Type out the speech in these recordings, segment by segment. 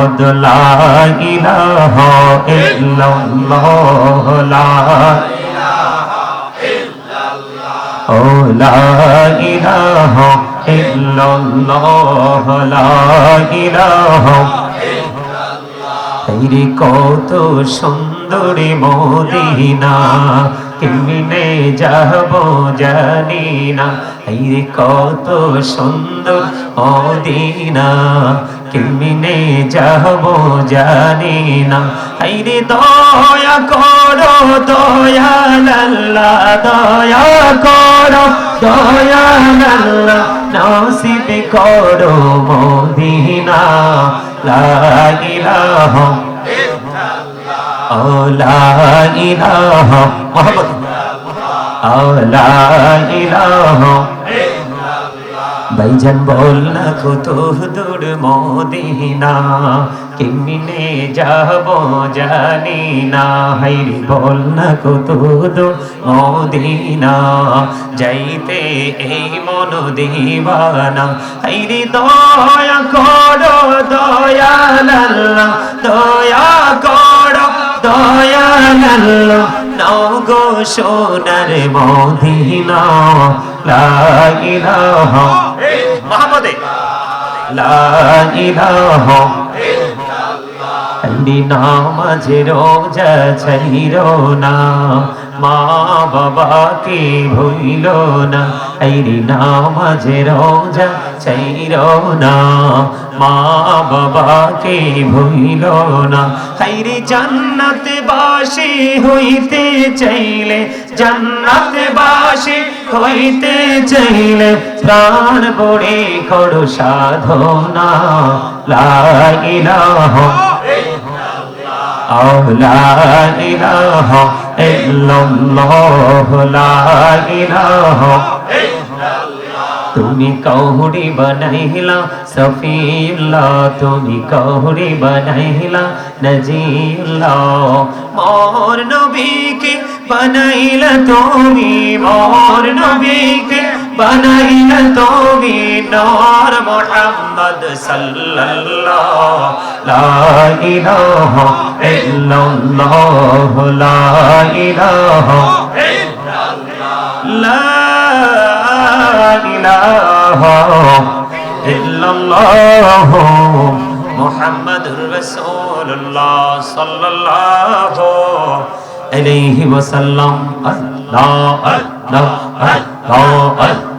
মোহাম্মদ লা ইলাহা ইল্লাল্লাহ লা ও লা ইলাহা ইল্লাল্লাহ, লা ইলাহা রে কত সুন্দরী মদিনা কেমনে যাব জানি না। রে কত সুন্দর মদিনা। কেমনে যাব জানি না। রে দয়া করো দয়া লাল্লা দয়া করো দয়া লাল্লা নসিব করো মদিনা। লা ইলাহা ভাইজান বল না কত দূর মদিনা, কেমনে যাব জানি না। হাইরি বল না কত দূর মদিনা, যাইতে এই মন দিবানা। হাইরি দয়া করো আল্লাহ দয়া করো। দয়াল আল্লাহ নাও গো সোনার মদিনা লা ইলাহা মুহাম্মাদে লা ইলাহা আন্দি নামাজে রোজা ছাইর না। মা বাবাকে ভুইল না। আইরি নামাজে রোজা ছাইর না। মা বাবাকে ভুইল না। হাইরি জান্নাতে বাসি হইতে চাইলে, জান্নাতে বাসি হইতে চাইলে প্রাণ বড়ে করো সাধনা। লা ইলাহা أو لا إله إلا الله لا إله তুমি কৌড়ি বানাইলা সফিল্লা তুমি কৌড়ি বানাইলা নজিল্লা মোর নবীকে বানাইলা তুমি মোর নবীকে বানাইলা তুমি নর মোহাম্মদ সাল্লাল্লাহ লা ইলাহা ইল্লাল্লাহ লা ইলাহা লা ইলাহা ইল্লাল্লাহ মুহাম্মাদুর রাসূলুল্লাহ সাল্লাল্লাহু আলাইহি ওয়াসাল্লাম আল্লাহ আল্লাহ আল্লাহ আল্লাহ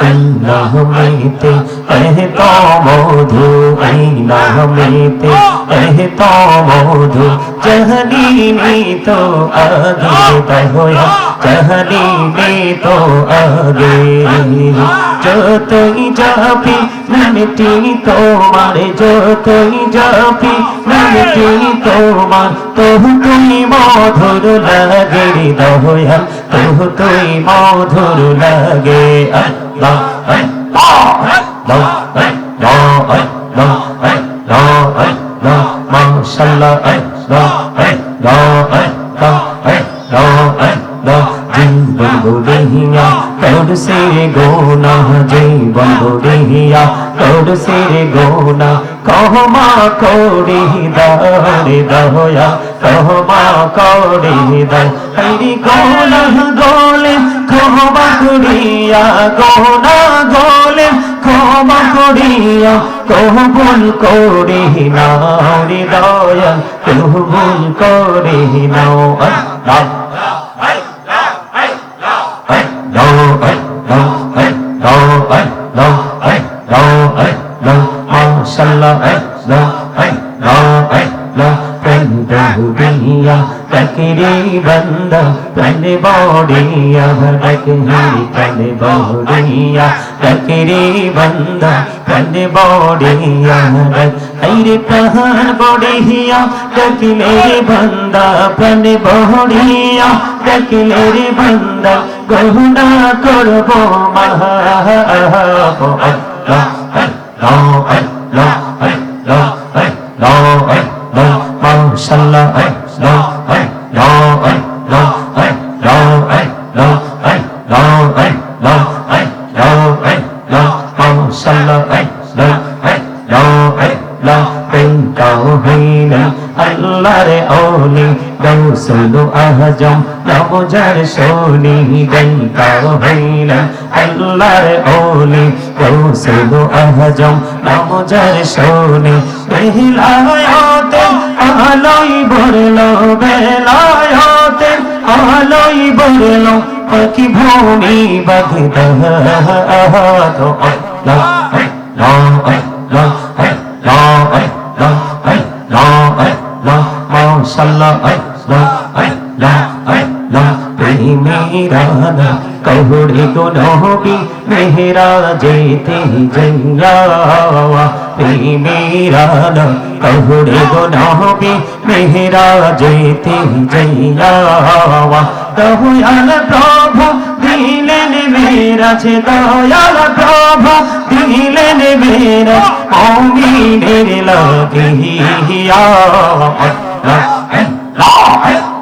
আল্লাহ হইতে এত মধুর মদিনা মেতে মধু চহলি মে আগে দহয়া চহলি মে আগে যতই যাবি নামটি তোমার যতই যাবি নামটি তোমার তহু তুমি মধুর লাগে দহয়া তহু তুমি মধুর লাগে আল্লাহ আল্লাহ আল্লাহ আল্লাহ से गोना जीवन गोरिया कौड़ से गोना कहमा कौड़ी दौड़ी दहोया कहमा कौड़ी दौड़ी गोला गोले ক্ষমা করিয়া গোনা গলে ক্ষমা করিয়া কবুল করি নাও হৃদয় কবুল করি নাও আল্লাহ تكريبا প্রাণে বড়িয়া ডাকে হরি প্রাণে বড়িয়া ডাকে রে বন্দা প্রাণে বড়িয়া আইরে প্রাণ বড়িয়া ডাকিলে রে বন্দা, প্রাণে বড়িয়া ডাকিলে রে বন্দা। গহুনা করব মহা আল্লাহ আল্লাহ আল্লাহ আল্লাহ আল্লাহ, মাশাআল্লাহ গৌসুল আহজম নবজার সোনি গঙ্গাও হইলেন আল্লাহর ওলি গৌসুল আহজম নবজার সোনি বেলায়াতে আলোই ভরলো, বেলায়াতে আলোই ভরলো। পাখি ভূমি বাগদ তো আল্লাহ আল্লাহ আল্লাহ আল্লাহ আল্লাহ আল্লাহ আল্লাহ মাশাআল্লাহ আল্লাহ। আল্লাহ আল্লাহ প্রেমেরানা কহুড়ে গো নবী মেহরা যেতে জইয়া প্রেমেরানা কহুড়ে গো নবী মেহরা যেতে জইয়া দয়াল প্রভু দিলেন মেরাজ দয়াল প্রভু দিলেন মেরাজ অমিনের লাগিয়া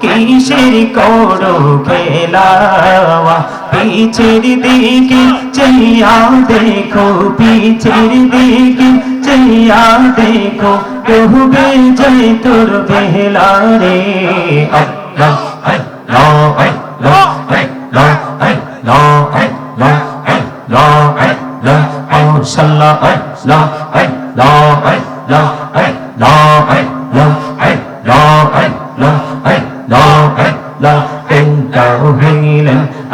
কিসের করো খেলাওয়া পিছের দিকে চেয়া দেখো পিছের দিকে চেয়া দেখো ডুবে যাই তোর বেলা রে সাল্লাহ লা লা লা লা লা লা লা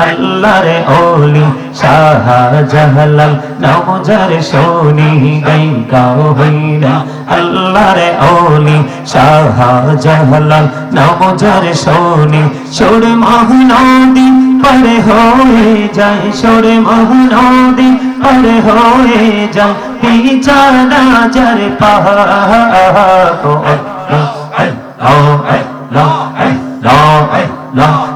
আল্লাহর ওলি শাহ জাহালাল নমজার সোনি গাইকাও হইলেন আল্লাহর ওলি শাহ জাহালাল নমজার সোনি সুর মহানদী পরে হয়ে যায়, সুর মহানদী পরে হয়ে যায়। পিছানা যার পাহাড়। আল্লাহ আল্লাহ আল্লাহ আল্লাহ আল্লাহ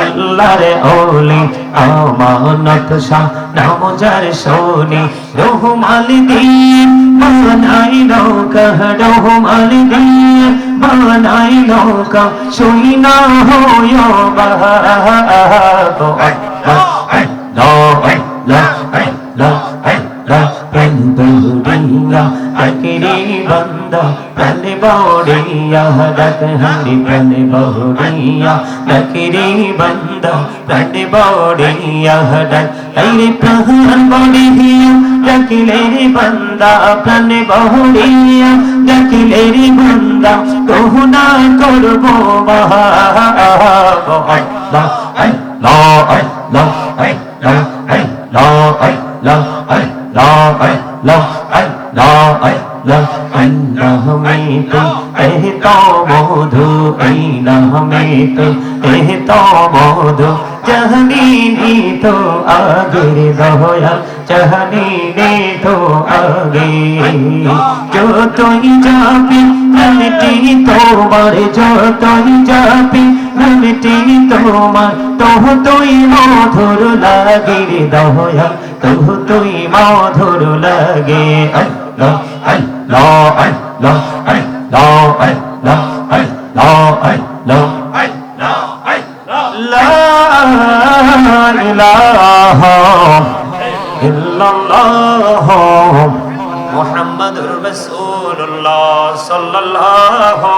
আল্লাহরে ওলি আমানত শাহ নামজার সোনি রহমালি দিন বানাই নৌকা রহমালি দিন বানাই নৌকা শুই না হয় বাহ बौरिया रख हरि बन बौरिया रखरी बंदा बन बौरिया रख हरि प्रहन बौरिया रखलेरी बंदा बन बौरिया रखलेरी बंदा कहना करबो बहा अल्लाह अल्लाह अल्लाह अल्लाह में तो कहता मधु ऐना में तो कहता मधु चहनी ने तो आगे दया चहनी ने तो आगे जो तो ही जापी तो मर जो तो ही जापी নমটি তোমার, তহ তুই মধুর লাগে রে দয়া তহ তুই মধুর লাগে। আল্লাহ আল্লাহ আল্লাহ আল্লাহ আল্লাহ আল্লাহ আল্লাহ। ইল্লাল্লাহ। মুহাম্মদ মুহাম্মাদুর রাসূলুল্লাহ সাল্লাল্লাহু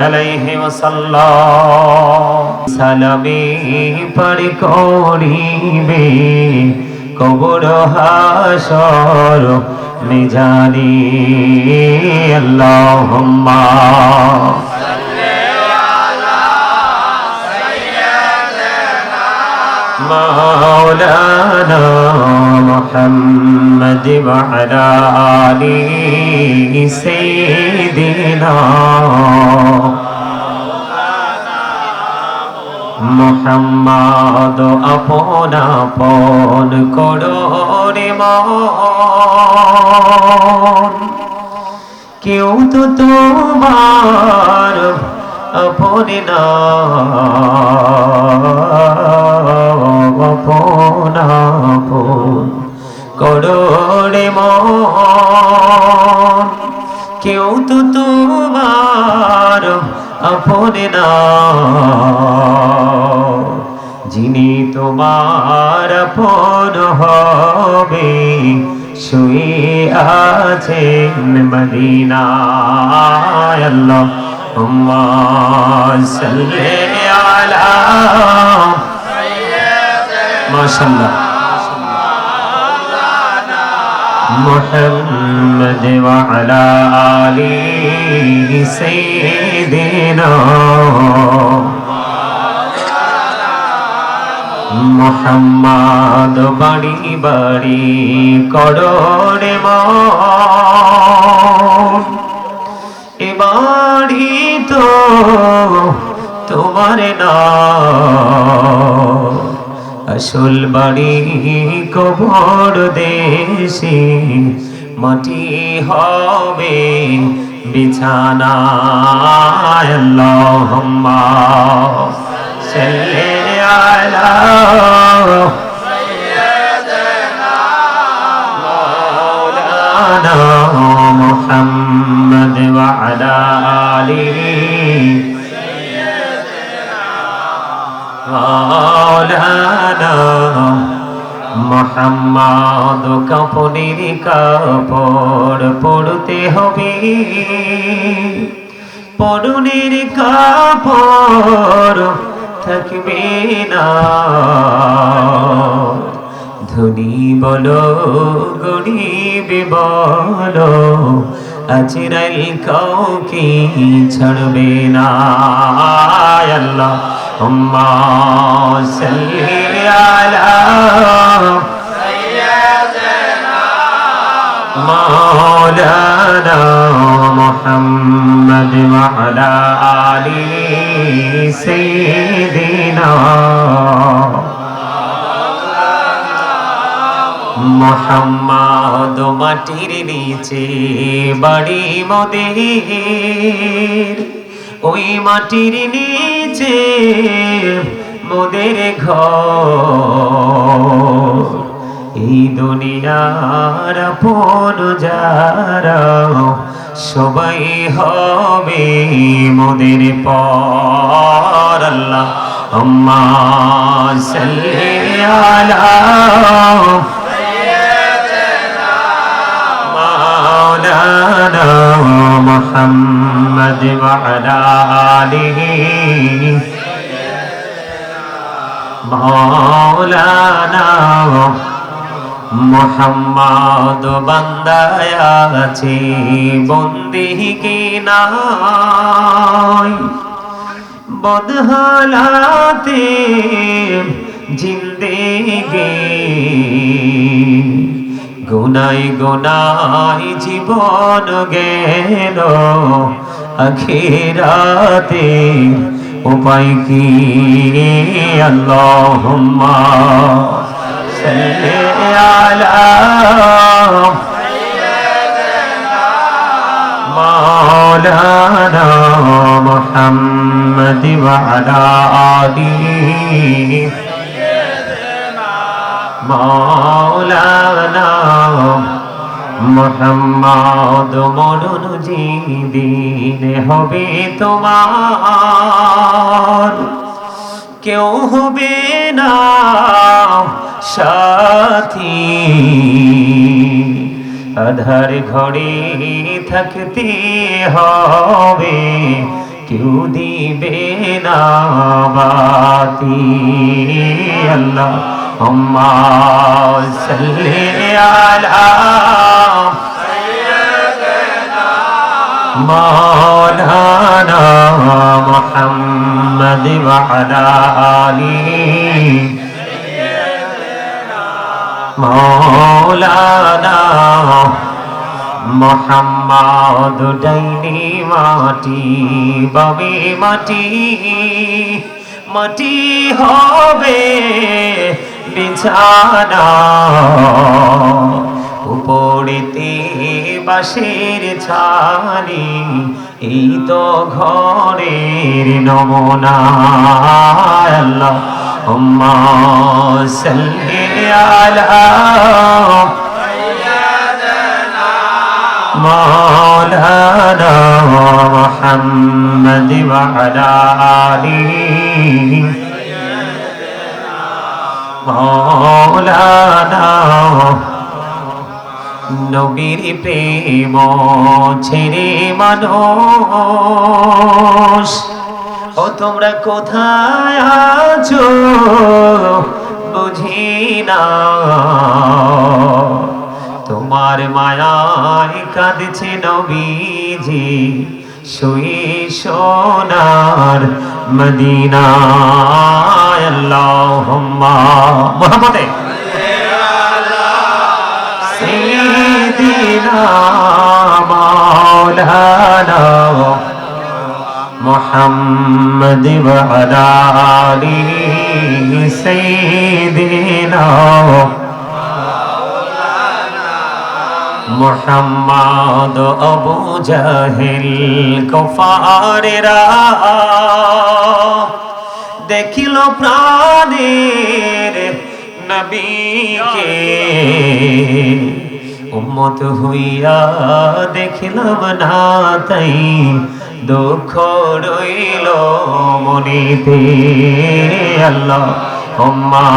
আলাইহি ওয়াসাল্লাম সালামে পড় করিবে কবর হাসর মিজানি আল্লাহুম্মা مولانا محمد وعلى آله سيدنا মোহাম্মদ আপন আপন করোরে মন কেউ তো তোমার করোরে মন, কেউ তো তোমার আপন না। যিনি তোমার আপন হবে, শুয়ে আছেন মদিনায় আল্লাহ। হুম্মা সাল্লি আলা মাশাআল্লাহ محمد وعلى آله سيدنا মোহাম্মদ বাড়ি বাড়ি করোড়ে মন এ বাড়ি তো তোমার না আসল বাড়ি কবর দেশে মাটি হবে বিছানা আল্লাহুম্মা সাল্লি আলা মোহাম্মদ কাপড়ের কাপড় পড়তে হবে। পরনের কাপড় থাকবে না। ধনী বলো, গরিব বলো, আজরাইল কাউকে ছাড়বে না। আল্লাহ আলা مولانا محمد وعلى آله سيدنا মোহাম্মদ মাটির নিচে বাড়ি মোদের ওই মাটির নিচে মোদের ঘর এই দুনিয়ার আপন যারা সবাই হবে মোদের পর আল্লাহ আম্মা সাল্লি আলা مولانا محمد وعلى آله مولانا মোহাম্মদ বান্দায় আছে বন্দি কি নাই? বদহালাতে জিন্দেগি গুনাই গুনাই জীবন গেল, আখিরাতে উপায় কি? আল্লাহুম্মা সাল্লি আলা مولانا محمد وعلى آله مولانا মোহাম্মদ মরণ দিন হবে তোমার কেউ হবে না সাথী আধার ঘরে থাকতে হবে কেউ দিবে না বাতি আল্লাহ হুম্মা সাল্লি আলা مولانا محمد وعلى آله মৌলানা মোহাম্মদ ডাইনি মাটি, বাবে মাটি মাটি হবে বিছানা। উপরেতে বাসের ছানি, এই তো ঘরের নমনা। আল্লাহ সাল্লি আলা مولانا محمد وعلى آله مولانا নবীর প্রেম ছেড়ে মানুষ ও তোমরা কোথায় আছো বুঝি না তোমার মায়ায় কাঁদছে নবীজি শুয়ে সোনার মদিনায় আল্লাহুম্মা মুহাম্মদে سيدنا مولانا محمد وعلى آله سيدنا মোহাম্মদ আবু জাহেল কফারেরা দেখিল প্রাণের নবীকে উম্মত হইয়া দেখিলাম না তাই দুঃখ রইল মনিতে আল্লাহ হুম্মা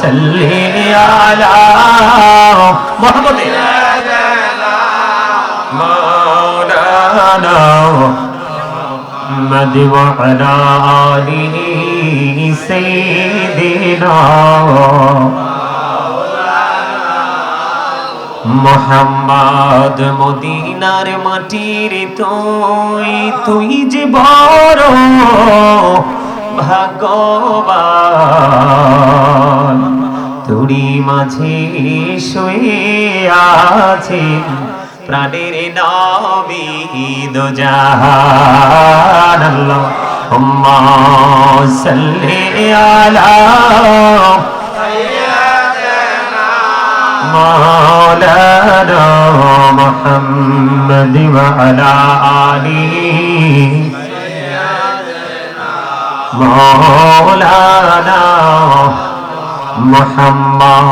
সাল্লি আলা মুহাম্মাদিন مولانا محمد وعلى آله سيدنا মোহাম্মদ মদিনার মাটির তুই তুই যে বড় ভাগ্যবান তুরি মাঝে শুয়ে আছে প্রাণের নবী দো জাহান আল্লাহ হুম্মা সাল্লি আলা مولانا محمد وعلى آله مولانا محمد